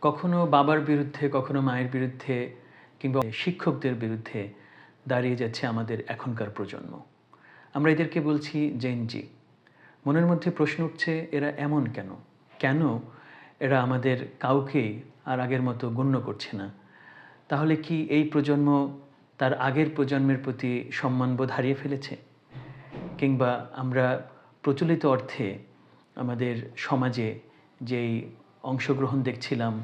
কখনো বাবার বিরুদ্ধে, কখনো মায়ের বিরুদ্ধে কিংবা শিক্ষকদের বিরুদ্ধে দাঁড়িয়ে যাচ্ছে আমাদের এখনকার প্রজন্ম। আমরা এদেরকে বলছি জেনজি মনের মধ্যে প্রশ্ন উঠছে, এরা এমন কেন? কেন এরা আমাদের কাউকেই আর আগের মতো গণ্য করছে না? তাহলে কি এই প্রজন্ম তার আগের প্রজন্মের প্রতি সম্মানবোধ হারিয়ে ফেলেছে? কিংবা আমরা প্রচলিত অর্থে আমাদের সমাজে যেই অংশগ্রহণ দেখছিলাম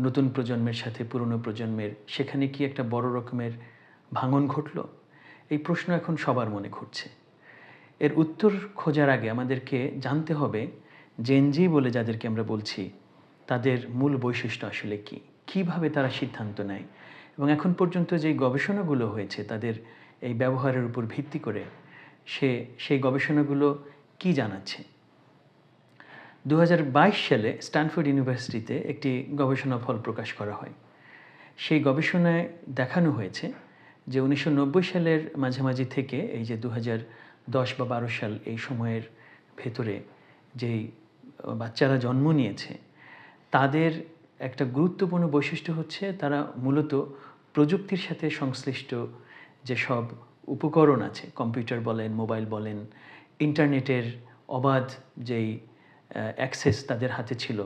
নতুন প্রজন্মের সাথে, পুরনো প্রজন্মের। সেখানে কি একটা বড় রকমের ভাঙন ঘটল? এই প্রশ্ন এখন সবার মনে ঘটছে। এর উত্তর খোঁজার আগে আমাদেরকে জানতে হবে জেনজি বলে যাদেরকে আমরা বলছি, তাদের মূল বৈশিষ্ট্য আসলে কি? কীভাবে তারা সিদ্ধান্ত নেয়? এবং এখন পর্যন্ত যেই গবেষণাগুলো হয়েছে, তাদের এই ব্যবহারের উপর ভিত্তি করে সে, সেই গবেষণাগুলো কি জানাচ্ছে? দু হাজার বাইশ সালে স্ট্যানফোর্ড ইউনিভার্সিটিতে একটি গবেষণা ফল প্রকাশ করা হয়। সেই গবেষণায় দেখানো হয়েছে যে উনিশশো নব্বই সালের মাঝামাঝি থেকে এই যে দু দশ বা বারো সাল এই সময়ের ভেতরে যেই বাচ্চারা জন্ম নিয়েছে, তাদের একটা গুরুত্বপূর্ণ বৈশিষ্ট্য হচ্ছে তারা মূলত প্রযুক্তির সাথে সংশ্লিষ্ট যেসব উপকরণ আছে, কম্পিউটার বলেন, মোবাইল বলেন, ইন্টারনেটের অবাধ যেই অ্যাক্সেস তাদের হাতে ছিল।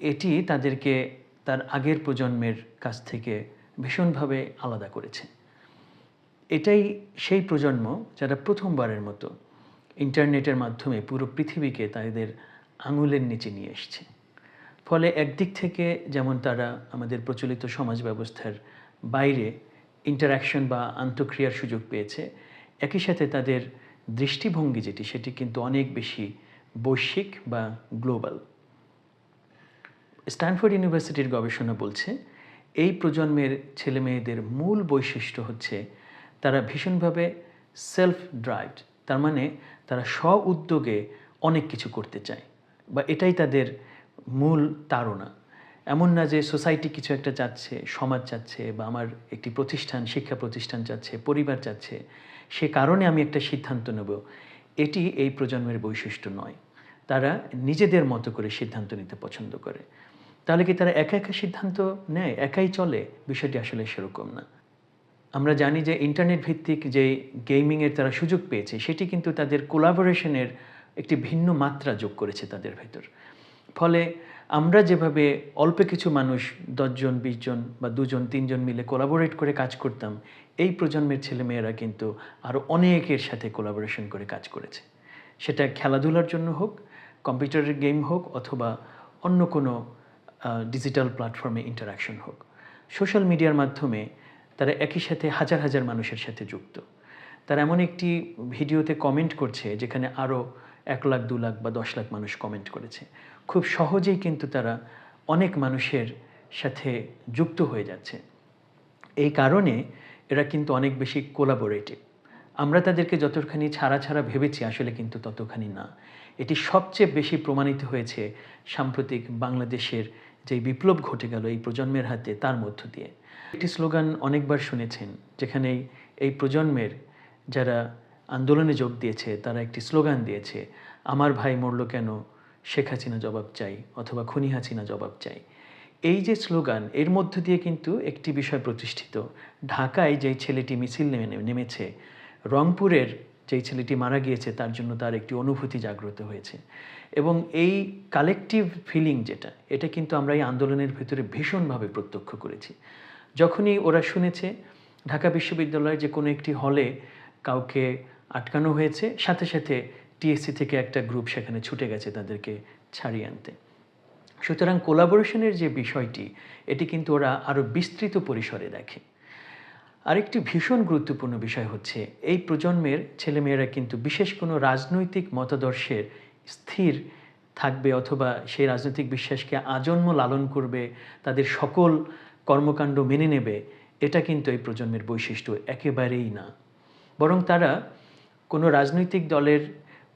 এটি তাদেরকে তার আগের প্রজন্মের কাছ থেকে ভীষণভাবে আলাদা করেছে। এটাই সেই প্রজন্ম যারা প্রথমবারের মতো ইন্টারনেটের মাধ্যমে পুরো পৃথিবীকে তাদের আঙুলের নিচে নিয়ে এসছে। ফলে একদিক থেকে যেমন তারা আমাদের প্রচলিত সমাজ ব্যবস্থার বাইরে ইন্টারাকশন বা আন্তঃক্রিয়ার সুযোগ পেয়েছে, একই সাথে তাদের দৃষ্টিভঙ্গি যেটি, সেটি কিন্তু অনেক বেশি বৈশ্বিক বা গ্লোবাল। স্ট্যানফোর্ড ইউনিভার্সিটির গবেষণা বলছে, এই প্রজন্মের ছেলে মেয়েদের মূল বৈশিষ্ট্য হচ্ছে তারা ভীষণভাবে সেলফ ড্রাইভড তার মানে তারা স্ব উদ্যোগে অনেক কিছু করতে চায় বা এটাই তাদের মূল তাড়না। এমন না যে সোসাইটি কিছু একটা চাচ্ছে, সমাজ চাচ্ছে বা আমার একটি প্রতিষ্ঠান, শিক্ষা প্রতিষ্ঠান চাচ্ছে, পরিবার চাচ্ছে, সে কারণে আমি একটা সিদ্ধান্ত নেব। এটি এই প্রজন্মের বৈশিষ্ট্য নয়। তারা নিজেদের মতো করে সিদ্ধান্ত নিতে পছন্দ করে। তাহলে কি তারা একা একা সিদ্ধান্ত নেয়? একাই চলে? বিষয়টি আসলে সেরকম না। আমরা জানি যে ইন্টারনেট ভিত্তিক যে গেমিংয়ের তারা সুযোগ পেয়েছে, সেটি কিন্তু তাদের কোলাবোরেশনের একটি ভিন্ন মাত্রা যোগ করেছে তাদের ভেতর। ফলে আমরা যেভাবে অল্প কিছু মানুষ দশজন বিশজন বা দুজন তিনজন মিলে কোলাবোরেট করে কাজ করতাম, এই প্রজন্মের ছেলেমেয়েরা কিন্তু আরও অনেকের সাথে কোলাবোরেশন করে কাজ করেছে। সেটা খেলাধুলার জন্য হোক কম্পিউটারের গেম হোক অথবা অন্য কোনো ডিজিটাল প্ল্যাটফর্মে ইন্টারাকশন হোক। সোশ্যাল মিডিয়ার মাধ্যমে তারা একই সাথে হাজার হাজার মানুষের সাথে যুক্ত। তারা এমন একটি ভিডিওতে কমেন্ট করছে যেখানে আরও এক লাখ, দু লাখ বা দশ লাখ মানুষ কমেন্ট করেছে। খুব সহজেই কিন্তু তারা অনেক মানুষের সাথে যুক্ত হয়ে যাচ্ছে। এই কারণে এরা কিন্তু অনেক বেশি কোলাবোরেটিভ আমরা তাদেরকে যতখানি ছাড়া ছাড়া ভেবেছি, আসলে কিন্তু ততখানি না। এটি সবচেয়ে বেশি প্রমাণিত হয়েছে সাম্প্রতিক বাংলাদেশের যে বিপ্লব ঘটে গেল এই প্রজন্মের হাতে তার মধ্য দিয়ে। একটি স্লোগান অনেকবার শুনেছেন, যেখানে এই প্রজন্মের যারা আন্দোলনে যোগ দিয়েছে, তারা একটি স্লোগান দিয়েছে, আমার ভাই মরল কেন? শেখ হাসিনা জবাব চাই অথবা খুনি হাসিনা জবাব চাই। এই যে স্লোগান, এর মধ্য দিয়ে কিন্তু একটি বিষয় প্রতিষ্ঠিত। ঢাকায় যেই ছেলেটি মিছিল নেমে, নেমেছে, রংপুরের যেই ছেলেটি মারা গিয়েছে, তার জন্য তার একটি অনুভূতি জাগ্রত হয়েছে। এবং এই কালেকটিভ ফিলিং যেটা, এটা কিন্তু আমরা এই আন্দোলনের ভিতরে ভীষণভাবে প্রত্যক্ষ করেছি। যখনই ওরা শুনেছে, ঢাকা বিশ্ববিদ্যালয়ের যে কোনো একটি হলে কাউকে আটকানো হয়েছে, সাথে সাথে টিএসসি থেকে একটা গ্রুপ সেখানে ছুটে গেছে তাদেরকে ছাড়িয়ে আনতে। সুতরাং কোলাবোরেশনের যে বিষয়টি, এটি কিন্তু ওরা আরও বিস্তৃত পরিসরে দেখে। আরেকটি ভীষণ গুরুত্বপূর্ণ বিষয় হচ্ছে, এই প্রজন্মের ছেলেমেয়েরা কিন্তু বিশেষ কোনো রাজনৈতিক মতাদর্শের স্থির থাকবে অথবা সেই রাজনৈতিক বিশ্বাসকে আজন্ম লালন করবে, তাদের সকল কর্মকাণ্ড মেনে নেবে, এটা কিন্তু এই প্রজন্মের বৈশিষ্ট্য, একেবারেই না। বরং তারা কোনো রাজনৈতিক দলের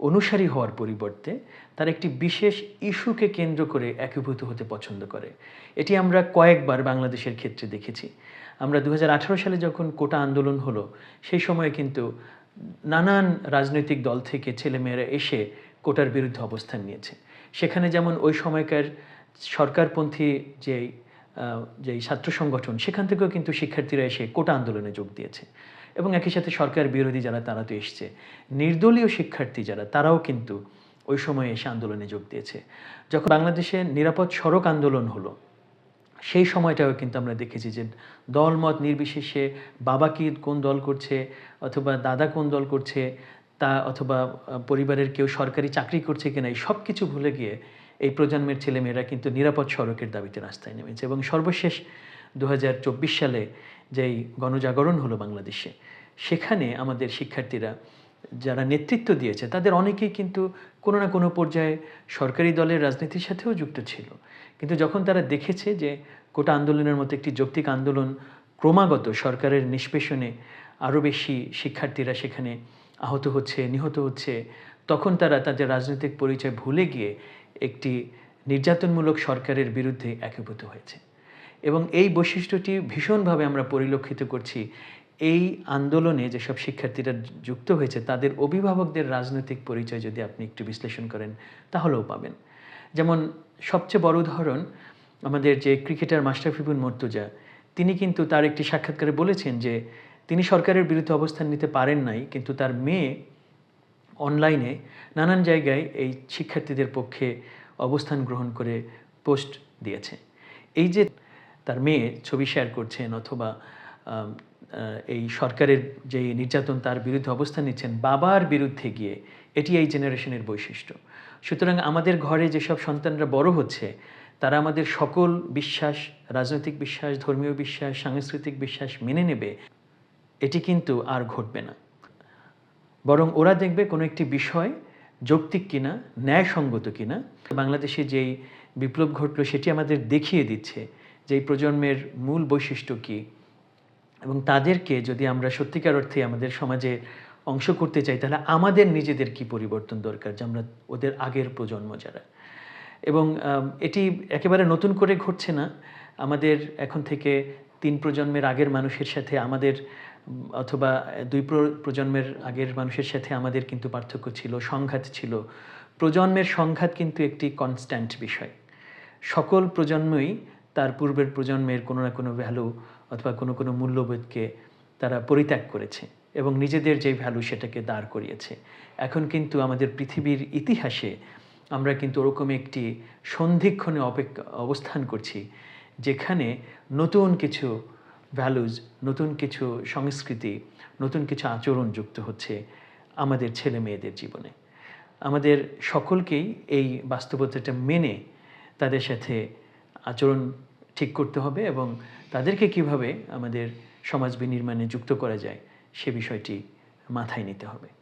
অনুসারী হওয়ার পরিবর্তে তার একটি বিশেষ ইস্যুকে কেন্দ্র করে একীভূত হতে পছন্দ করে। এটি আমরা কয়েকবার বাংলাদেশের ক্ষেত্রে দেখেছি। আমরা দু হাজার আঠেরো সালে যখন কোটা আন্দোলন হলো সেই সময়ে কিন্তু নানান রাজনৈতিক দল থেকে ছেলেমেয়েরা এসে কোটার বিরুদ্ধে অবস্থান নিয়েছে। সেখানে যেমন ওই সময়কার সরকারপন্থী আহ, যেই ছাত্র সংগঠন সেখান থেকেও কিন্তু শিক্ষার্থীরা এসে কোটা আন্দোলনে যোগ দিয়েছে। এবং একই সাথে সরকার বিরোধী যারা তারা তো এসছে। নির্দলীয় শিক্ষার্থী যারা তারাও কিন্তু ওই সময়ে এসে আন্দোলনে যোগ দিয়েছে। যখন বাংলাদেশে নিরাপদ সড়ক আন্দোলন হলো সেই সময়টাও কিন্তু আমরা দেখেছি যে দলমত নির্বিশেষে বাবা কি কোন দল করছে অথবা দাদা কোন দল করছে, তা অথবা পরিবারের কেউ সরকারি চাকরি করছে কিনা, এই সব কিছু ভুলে গিয়ে এই প্রজন্মের ছেলেমেয়েরা কিন্তু নিরাপদ সড়কের দাবিতে রাস্তায় নেমেছে এবং সর্বশেষ দু হাজার চব্বিশ সালে যেই গণজাগরণ হলো বাংলাদেশে, সেখানে আমাদের শিক্ষার্থীরা যারা নেতৃত্ব দিয়েছে, তাদের অনেকেই কিন্তু কোনো না কোনো পর্যায়ে সরকারি দলের রাজনীতির সাথেও যুক্ত ছিল। কিন্তু যখন তারা দেখেছে যে কোটা আন্দোলনের মতো একটি যৌক্তিক আন্দোলন ক্রমাগত সরকারের নিষ্পেষণে আরও বেশি শিক্ষার্থীরা সেখানে আহত হচ্ছে, নিহত হচ্ছে, তখন তারা তাদের রাজনৈতিক পরিচয় ভুলে গিয়ে একটি নির্যাতনমূলক সরকারের বিরুদ্ধে একীভূত হয়েছে। এবং এই বৈশিষ্ট্যটি ভীষণভাবে আমরা পরিলক্ষিত করছি এই আন্দোলনে যেসব শিক্ষার্থীরা যুক্ত হয়েছে, তাদের অভিভাবকদের রাজনৈতিক পরিচয় যদি আপনি একটু বিশ্লেষণ করেন, তাহলেও পাবেন। যেমন সবচেয়ে বড় উদাহরণ আমাদের যে ক্রিকেটার মাস্টারফিবুল মর্তুজা, তিনি কিন্তু তার একটি সাক্ষাৎকারে বলেছেন যে, তিনি সরকারের বিরুদ্ধে অবস্থান নিতে পারেন নাই, কিন্তু তার মেয়ে অনলাইনে নানান জায়গায় এই শিক্ষার্থীদের পক্ষে অবস্থান গ্রহণ করে পোস্ট দিয়েছে। এই যে তার মেয়ে ছবি শেয়ার করছেন অথবা এই সরকারের যে নির্যাতন তার বিরুদ্ধে অবস্থান নিচ্ছেন, বাবার বিরুদ্ধে গিয়ে এটি এই জেনারেশনের বৈশিষ্ট্য। সুতরাং আমাদের ঘরে যেসব সন্তানরা বড় হচ্ছে, তারা আমাদের সকল বিশ্বাস, রাজনৈতিক বিশ্বাস, ধর্মীয় বিশ্বাস, সাংস্কৃতিক বিশ্বাস মেনে নেবে, এটি কিন্তু আর ঘটবে না। বরং ওরা দেখবে কোনো একটি বিষয় যৌক্তিক কিনা, ন্যায়সঙ্গত কিনা, বাংলাদেশে যেই বিপ্লব ঘটলো সেটি আমাদের দেখিয়ে দিচ্ছে যে এই প্রজন্মের মূল বৈশিষ্ট্য কী। এবং তাদেরকে যদি আমরা সত্যিকার অর্থে আমাদের সমাজে অংশ করতে চাই, তাহলে আমাদের নিজেদের কি পরিবর্তন দরকার যে আমরা ওদের আগের প্রজন্ম যারা? এবং এটি একেবারে নতুন করে ঘটছে না। আমাদের এখন থেকে তিন প্রজন্মের আগের মানুষের সাথে আমাদের, অথবা দুই প্রজন্মের আগের মানুষের সাথে আমাদের কিন্তু পার্থক্য ছিল, সংঘাত ছিল। প্রজন্মের সংঘাত কিন্তু একটি কনস্ট্যান্ট বিষয়। সকল প্রজন্মই তার পূর্বের প্রজন্মের কোনো না কোনো ভ্যালু অথবা কোনো কোনো মূল্যবোধকে তারা পরিত্যাগ করেছে এবং নিজেদের যে ভ্যালু সেটাকে দাঁড় করিয়েছে। এখন কিন্তু আমাদের পৃথিবীর ইতিহাসে আমরা কিন্তু ওরকম একটি সন্ধিক্ষণে অপেক্ষা, অবস্থান করছি যেখানে নতুন কিছু ভ্যালুজ নতুন কিছু সংস্কৃতি, নতুন কিছু আচরণ যুক্ত হচ্ছে আমাদের ছেলে মেয়েদের জীবনে। আমাদের সকলকেই এই বাস্তবতাটা মেনে তাদের সাথে আচরণ ঠিক করতে হবে এবং তাদেরকে কীভাবে আমাদের সমাজ বিনির্মাণে যুক্ত করা যায় সে বিষয়টি মাথায় নিতে হবে।